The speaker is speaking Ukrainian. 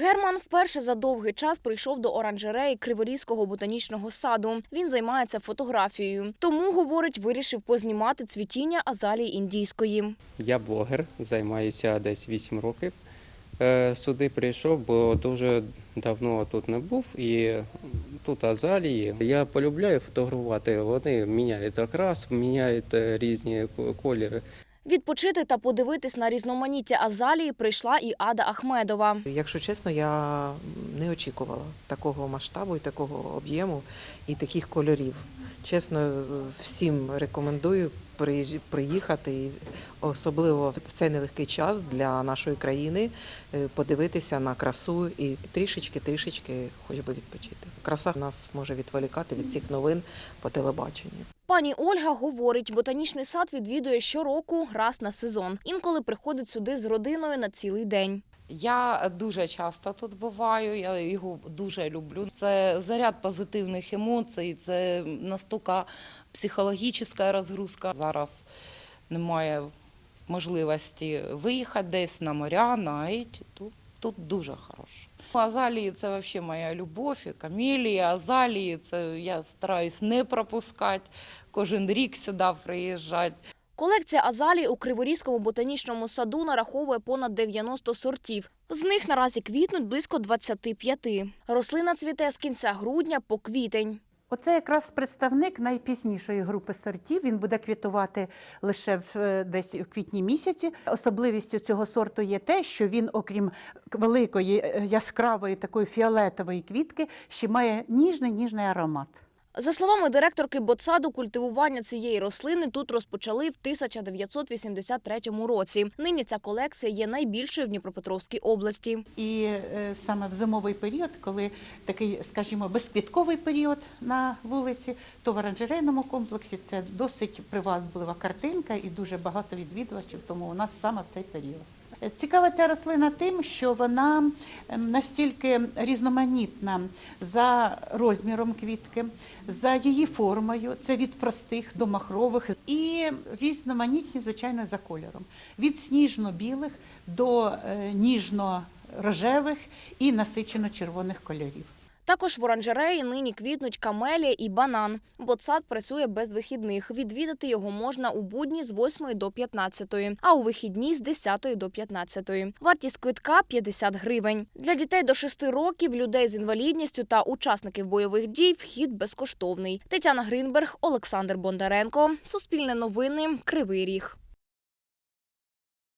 Герман вперше за довгий час прийшов до оранжереї Криворізького ботанічного саду. Він займається фотографією. Тому, говорить, вирішив познімати цвітіння азалії індійської. Я блогер, займаюся десь 8 років. Е, Сюди прийшов, бо дуже давно тут не був і тут азалії. Я полюбляю фотографувати. Вони міняють окрас, міняють е, різні ко- кольори. Відпочити та подивитись на різноманіття азалії прийшла і Ада Ахмедова. Якщо чесно, я не очікувала такого масштабу і такого об'єму і таких кольорів. Чесно, всім рекомендую приїхати, особливо в цей нелегкий час для нашої країни, е, подивитися на красу і трішечки-трішечки, хоч би відпочити. Краса нас може відволікати від цих новин по телебаченню. Пані Ольга говорить, ботанічний сад відвідує щороку раз на сезон. Інколи приходить сюди з родиною на цілий день. Я дуже часто тут буваю, я його дуже люблю. Це заряд позитивних емоцій, це настільки психологічна розгрузка. Зараз немає можливості виїхати десь на моря, на еті. Тут, тут дуже хорошо. Азалії це взагалі моя любов, і камелії, азалії. Це я стараюсь не пропускати. Кожен рік сюди приїжджати. Колекція азалій у Криворізькому ботанічному саду нараховує понад 90 сортів. З них наразі квітнуть близько 25. Рослина цвіте з кінця грудня по квітень. Оце якраз представник найпізнішої групи сортів. Він буде квітувати лише в е, десь у квітні місяці. Особливістю цього сорту є те, що він, окрім великої е, яскравої такої фіолетової квітки, ще має ніжний ніжний аромат. За словами директорки ботсаду, культивування цієї рослини тут розпочали в 1983 році. Нині ця колекція є найбільшою в Дніпропетровській області. І е, саме в зимовий період, коли такий, скажімо, безквітковий період на вулиці, то в оранжерейному комплексі це досить приваблива картинка і дуже багато відвідувачів, тому у нас саме в цей період. Цікава ця рослина тим, що вона настільки різноманітна за розміром квітки, за її формою, це від простих до махрових, і різноманітні, звичайно, за кольором. Від сніжно-білих до е, ніжно-рожевих і насичено-червоних кольорів. Також в оранжереї нині квітнуть камелія і банан. Ботсад працює без вихідних. Відвідати його можна у будні з 8 до 15, а у вихідні з 10 до 15. Вартість квитка 50 гривень. Для дітей до 6 років, людей з інвалідністю та учасників бойових дій вхід безкоштовний. Тетяна Гринберг, Олександр Бондаренко. Суспільне новини. Кривий Ріг.